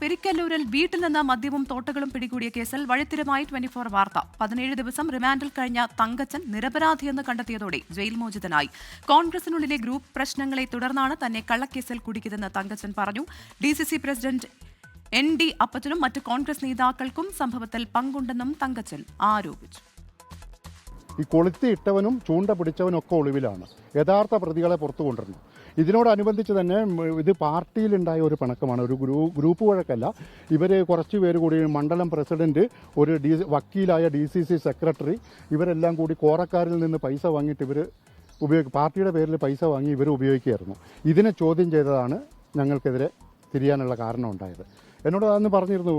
പെരിക്കല്ലൂരിൽ വീട്ടിൽ നിന്ന് മദ്യവും തോട്ടകളും പിടികൂടിയ കേസിൽ വഴിത്തിരമായി ട്വന്റി ഫോർ വാർത്ത. പതിനേഴ് ദിവസം റിമാൻഡിൽ കഴിഞ്ഞ തങ്കച്ചൻ നിരപരാധിയെന്ന് കണ്ടെത്തിയതോടെ ജയിൽ മോചിതനായി. കോൺഗ്രസിനുള്ളിലെ ഗ്രൂപ്പ് പ്രശ്നങ്ങളെ തുടർന്നാണ് തന്നെ കള്ളക്കേസിൽ കുടിക്കിയതെന്ന് തങ്കച്ചൻ പറഞ്ഞു. D C C president N D അപ്പച്ചനും മറ്റ് കോൺഗ്രസ് നേതാക്കൾക്കും സംഭവത്തിൽ പങ്കുണ്ടെന്നും തങ്കച്ചൻ ആരോപിച്ചു. ഈ കൊളുത്തി ഇട്ടവനും ചൂണ്ട പിടിച്ചവനും ഒക്കെ ഒളിവിലാണ്. യഥാർത്ഥ പ്രതികളെ പുറത്തു കൊണ്ടുവരണം ഇതിനോടനുബന്ധിച്ച് തന്നെ ഇത് പാർട്ടിയിലുണ്ടായ ഒരു പിണക്കമാണ്. ഒരു ഗ്രൂ ഗ്രൂപ്പ് വഴക്കല്ല. ഇവർ കുറച്ച് പേര് കൂടി മണ്ഡലം പ്രസിഡന്റ് ഒരു ഡി വക്കീലായ ഡി സി സി സെക്രട്ടറി ഇവരെല്ലാം കൂടി കോറക്കാരിൽ നിന്ന് പൈസ വാങ്ങിയിട്ട് ഇവർ ഉപയോഗി പാർട്ടിയുടെ പേരിൽ പൈസ വാങ്ങി ഇവർ ഉപയോഗിക്കുകയായിരുന്നു. ഇതിനെ ചോദ്യം ചെയ്തതാണ് ഞങ്ങൾക്കെതിരെ തിരിയാനുള്ള കാരണം ഉണ്ടായത്. എന്നോട് അന്ന് പറഞ്ഞിരുന്നു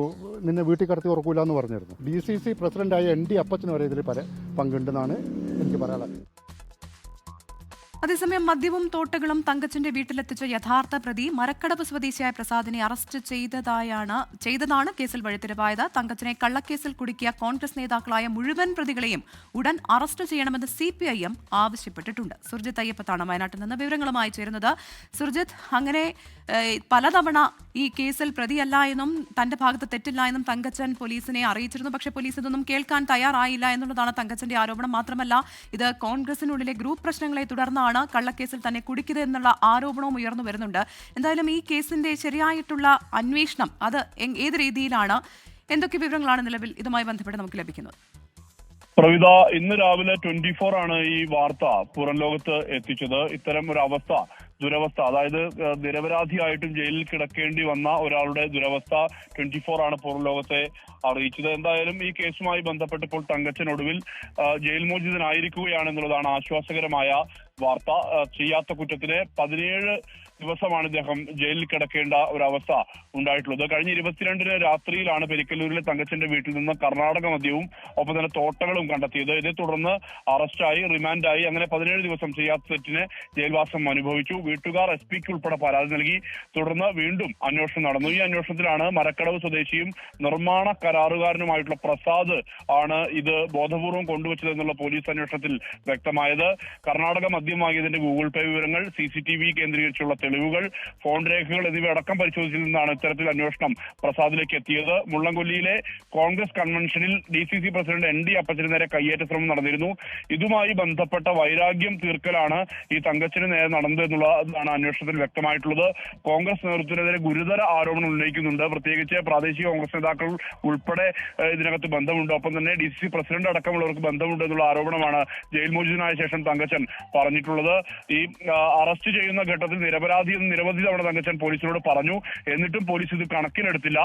നിന്നെ വീട്ടിൽ കടത്തി ഉറക്കൂല എന്ന് പറഞ്ഞിരുന്നു. ഡി സി സി പ്രസിഡന്റായ എൻ ഡി അപ്പച്ചന് വരെ ഇതിൽ പല പങ്കുണ്ടെന്നാണ് എനിക്ക് പറയാനുള്ളത്. അതേസമയം മദ്യവും തോട്ടകളും തങ്കച്ചന്റെ വീട്ടിലെത്തിച്ച യഥാർത്ഥ പ്രതി മരക്കടവ് സ്വദേശിയായ പ്രസാദിനെ അറസ്റ്റ് ചെയ്തതായാണ് ചെയ്തതാണ് കേസിൽ വഴിത്തിരിവായത്. തങ്കച്ചനെ കള്ളക്കേസിൽ കുടുക്കിയ കോൺഗ്രസ് നേതാക്കളായ മുഴുവൻ പ്രതികളെയും ഉടൻ അറസ്റ്റ് ചെയ്യണമെന്ന് സി പി ഐ എം ആവശ്യപ്പെട്ടിട്ടുണ്ട്. സുർജിത് അയ്യപ്പത്താണ് വയനാട്ടിൽ നിന്ന് വിവരങ്ങളുമായി ചേരുന്നത്. സുർജിത് അങ്ങനെ പലതവണ ഈ കേസിൽ പ്രതിയല്ല എന്നും തന്റെ ഭാഗത്ത് തെറ്റില്ല എന്നും തങ്കച്ചൻ പോലീസിനെ അറിയിച്ചിരുന്നു. പക്ഷേ പോലീസ് ഇതൊന്നും കേൾക്കാൻ തയ്യാറായില്ല എന്നുള്ളതാണ് തങ്കച്ചന്റെ ആരോപണം. മാത്രമല്ല ഇത് കോൺഗ്രസിനുള്ളിലെ ഗ്രൂപ്പ് പ്രശ്നങ്ങളെ തുടർന്നാണ് കള്ളക്കേസിൽ തന്നെ കുടുക്കിയത് എന്നുള്ള ആരോപണവും ഉയർന്നു വരുന്നുണ്ട്. എന്തായാലും ഈ കേസിന്റെ ശരിയായിട്ടുള്ള അന്വേഷണം അത് ഏത് രീതിയിലാണ്? എന്തൊക്കെ വിവരങ്ങളാണ് നിലവിൽ ഇതുമായി ബന്ധപ്പെട്ട് നമുക്ക് ലഭിക്കുന്നത്? പ്രവിത ഇന്ന് രാവിലെ ട്വന്റി ഫോർ ആണ് ഈ വാർത്ത പുറം ലോകത്ത് എത്തിച്ചത്. ഇത്തരം ഒരു അവസ്ഥ ദുരവസ്ഥ. അതായത് നിരപരാധിയായിട്ടും ജയിലിൽ കിടക്കേണ്ടി വന്ന ഒരാളുടെ ദുരവസ്ഥ ട്വന്റി ഫോർ ആണ് പുറം ലോകത്തെ അറിയിച്ചത്. എന്തായാലും ഈ കേസുമായി ബന്ധപ്പെട്ട് ഇപ്പോൾ തങ്കച്ചൻ ഒടുവിൽ ജയിൽ മോചിതനായിരിക്കുകയാണെന്നുള്ളതാണ് ആശ്വാസകരമായ വാർത്ത. ചെയ്യാത്ത കുറ്റത്തിന് പതിനേഴ് ദിവസമാണ് ഇദ്ദേഹം ജയിലിൽ കിടക്കേണ്ട ഒരവസ്ഥ ഉണ്ടായിട്ടുള്ളത്. കഴിഞ്ഞ ഇരുപത്തിരണ്ടിന് രാത്രിയിലാണ് പെരിക്കല്ലൂരിലെ തങ്കച്ചന്റെ വീട്ടിൽ നിന്ന് കർണാടക മദ്യവും ഒപ്പം തന്നെ തോട്ടകളും കണ്ടെത്തിയത്. ഇതേ തുടർന്ന് അറസ്റ്റായി റിമാൻഡായി. അങ്ങനെ പതിനേഴ് ദിവസം ചെയ്യാത്ത തെറ്റിന് ജയിൽവാസം അനുഭവിച്ചു. വീട്ടുകാർ എസ് പിക്ക് ഉൾപ്പെടെ പരാതി നൽകി. തുടർന്ന് വീണ്ടും അന്വേഷണം നടന്നു. ഈ അന്വേഷണത്തിലാണ് മരക്കടവ് സ്വദേശിയും നിർമ്മാണ കരാറുകാരനുമായിട്ടുള്ള പ്രസാദ് ആണ് ഇത് ബോധപൂർവം കൊണ്ടുവച്ചതെന്നുള്ള പോലീസ് അന്വേഷണത്തിൽ വ്യക്തമായത്. കർണാടക മദ്യം വാങ്ങിയതിന്റെ ഗൂഗിൾ പേ വിവരങ്ങൾ സി സി ടി വി കേന്ദ്രീകരിച്ചുള്ള തെളിവുകൾ ഫോൺ രേഖകൾ എന്നിവ അടക്കം പരിശോധിച്ചതിൽ നിന്നാണ് ഇത്തരത്തിൽ അന്വേഷണം പ്രസാദിലേക്ക് എത്തിയത്. മുള്ളംകൊല്ലിയിലെ കോൺഗ്രസ് കൺവെൻഷനിൽ D C C president N D അപ്പച്ചന് നേരെ കയ്യേറ്റ ശ്രമം നടന്നിരുന്നു. ഇതുമായി ബന്ധപ്പെട്ട വൈരാഗ്യം തീർക്കലാണ് ഈ തങ്കച്ചന് നേരെ നടന്നത് എന്നുള്ളതാണ് അന്വേഷണത്തിൽ വ്യക്തമായിട്ടുള്ളത്. കോൺഗ്രസ് നേതൃത്വത്തിനെതിരെ ഗുരുതര ആരോപണം ഉന്നയിക്കുന്നുണ്ട്. പ്രത്യേകിച്ച് പ്രാദേശിക കോൺഗ്രസ് നേതാക്കൾ ഉൾപ്പെടെ ഇതിനകത്ത് ബന്ധമുണ്ട്. ഒപ്പം തന്നെ ഡി സി സി പ്രസിഡന്റ് അടക്കമുള്ളവർക്ക് ബന്ധമുണ്ട് എന്നുള്ള ആരോപണമാണ് ജയിൽ മോചിതനായ ശേഷം തങ്കച്ചൻ പറഞ്ഞിട്ടുള്ളത്. ഈ അറസ്റ്റ് ചെയ്യുന്ന ഘട്ടത്തിൽ നിരപരാധി എന്ന് നിരവധി തവണ തങ്കച്ചൻ പോലീസിനോട് പറഞ്ഞു. എന്നിട്ടും പോലീസ് ഇത് കണക്കിലെടുത്തില്ല.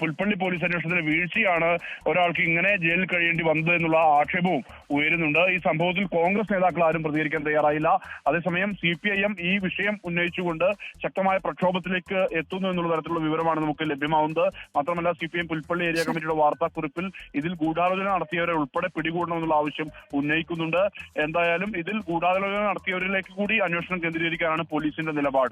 പുൽപ്പള്ളി പോലീസ് അന്വേഷണത്തിന്റെ വീഴ്ചയാണ് ഒരാൾക്ക് ഇങ്ങനെ ജയിലിൽ കഴിയേണ്ടി വന്നത് എന്നുള്ള ആക്ഷേപവും ഉയരുന്നുണ്ട്. ഈ സംഭവത്തിൽ കോൺഗ്രസ് നേതാക്കൾ ആരും പ്രതികരിക്കാൻ തയ്യാറായില്ല. അതേസമയം സി പി ഐ എം ഈ വിഷയം ഉന്നയിച്ചുകൊണ്ട് ശക്തമായ പ്രക്ഷോഭത്തിലേക്ക് എത്തുന്നു എന്നുള്ള തരത്തിലുള്ള വിവരമാണ് നമുക്ക് ലഭ്യമാവുന്നത്. മാത്രമല്ല C P M Pulpally area കമ്മിറ്റിയുടെ വാർത്താക്കുറിപ്പിൽ ഇതിൽ ഗൂഢാലോചന നടത്തിയവരെ ഉൾപ്പെടെ പിടികൂടണം എന്നുള്ള ആവശ്യം ഉന്നയിക്കുന്നുണ്ട്. എന്തായാലും ഇതിൽ ഗൂഢാലോചന നടത്തിയവരിലേക്ക് കൂടി അന്വേഷണം കേന്ദ്രീകരിക്കാനാണ് പോലീസിന്റെ നിലപാട്.